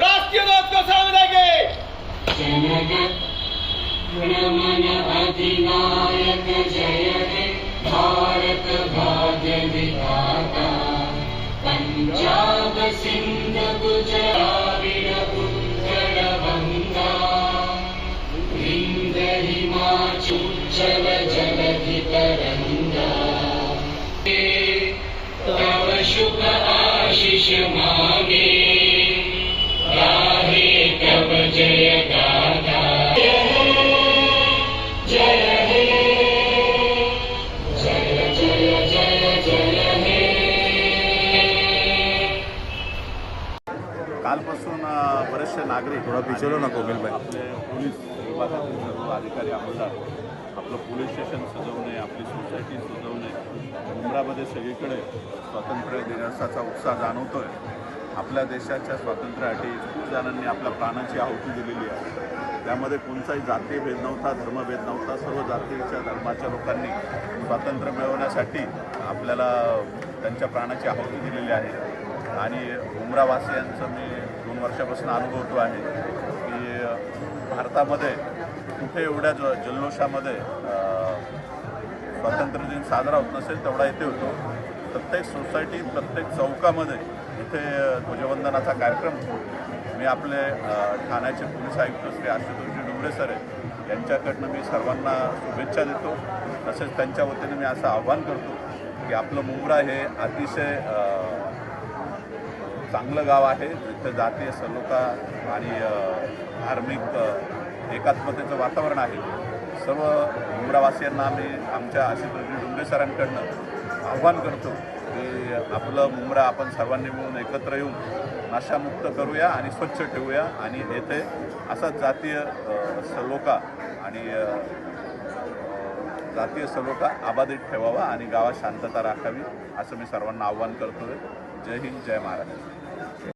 राष्ट्रीय अधिनायक जय हे भारत भाग्य विधाता पंजाब सिंह जगति जलधितरङ्गा। तव शुभ आशिष कालपासून बरेचसे नागरिक थोडा पिछलो ना कोकिल भाई. आपले पोलीस विभागातील सर्व अधिकारी आमदार आपलं पोलीस स्टेशन सजवणे आपली सोसायटी सजवणे मुंब्रामध्ये सगळीकडे स्वातंत्र्य दिवसाचा उत्साह जाणवतोय. आपल्या देशाच्या स्वातंत्र्यासाठी खूप जणांनी आपल्या प्राणाची आहुती दिलेली आहे. त्यामध्ये कोणताही जातीय भेद नव्हता धर्मभेद नव्हता सर्व जातीच्या धर्माच्या लोकांनी स्वातंत्र्य मिळवण्यासाठी आपल्याला त्यांच्या प्राणाची आहुती दिलेली आहे. आणि उमरावासियांचं मी दोन वर्षापासून अनुभवतो आहे की भारतामध्ये कुठे एवढ्या ज जल्लोषामध्ये स्वातंत्र्य दिन साजरा होत नसेल तेवढा इथे होतो. प्रत्येक सोसायटी प्रत्येक चौकामध्ये इथे ध्वजवंदनाचा कार्यक्रम होतो. मी आपले ठाण्याचे पोलीस आयुक्त श्री आशुतोषजी डुबरे सर आहे यांच्याकडनं मी सर्वांना शुभेच्छा देतो. तसेच त्यांच्या वतीने मी असं आव्हान करतो की आपलं मुंब्रा हे अतिशय चांगलं गाव आहे तिथं जातीय सलोखा आणि धार्मिक एकात्मतेचं वातावरण आहे. सर्व मुंब्रावासियांना आम्ही आमच्या आशिषजी डुंबरे सरांकडनं आव्हान करतो की आपलं मुंब्रा आपण सर्वांनी मिळून एकत्र येऊन नाशामुक्त करूया आणि स्वच्छ ठेवूया आणि येथे असा जातीय सलोका आणि जातीय सलोका अबाधित ठेवावा आणि गावात शांतता राखावी असं मी सर्वांना आव्हान करतोय. जय हिंद जय महाराज